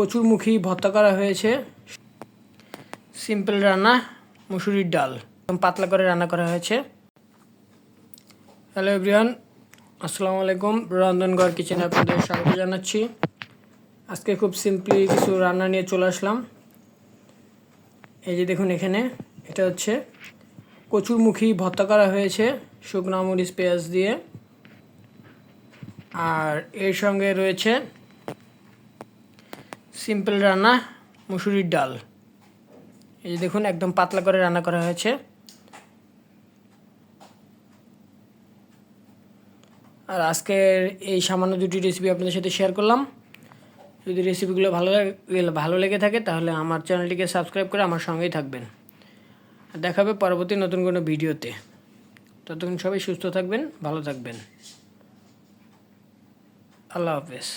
কচুরমুখী ভর্তা করা হয়েছে। সিম্পল রান্না, মুসুরির ডাল পাতলা করে রান্না করা হয়েছে। হ্যালো এভরিওয়ান আসসালামু আলাইকুম রন্ধনগড় কিচেনে আপনাদের স্বাগত জানাচ্ছি। আজকে খুব সিম্পলি কিছু রান্না নিয়ে চলে আসলাম। এই যে দেখুন এখানে, এটা হচ্ছে কচুরমুখী ভর্তা করা হয়েছে, শুকনো মরিচ, পেঁয়াজ দিয়ে। আর এর সঙ্গে রয়েছে সিম্পল রান্না, মুসুরির ডাল। এই যে দেখুন, একদম পাতলা করে রান্না করা হয়েছে। আর আজকের এই সামান্য দুটি রেসিপি আপনাদের সাথে শেয়ার করলাম। যদি রেসিপিগুলো ভালো লাগে, ভালো লেগে থাকে, তাহলে আমার চ্যানেলটিকে সাবস্ক্রাইব করে আমার সঙ্গেই থাকবেন। আর দেখাবে পরবর্তী নতুন কোনো ভিডিওতে। ততক্ষণ সবাই সুস্থ থাকবেন, ভালো থাকবেন। আল্লাহ হাফেজ।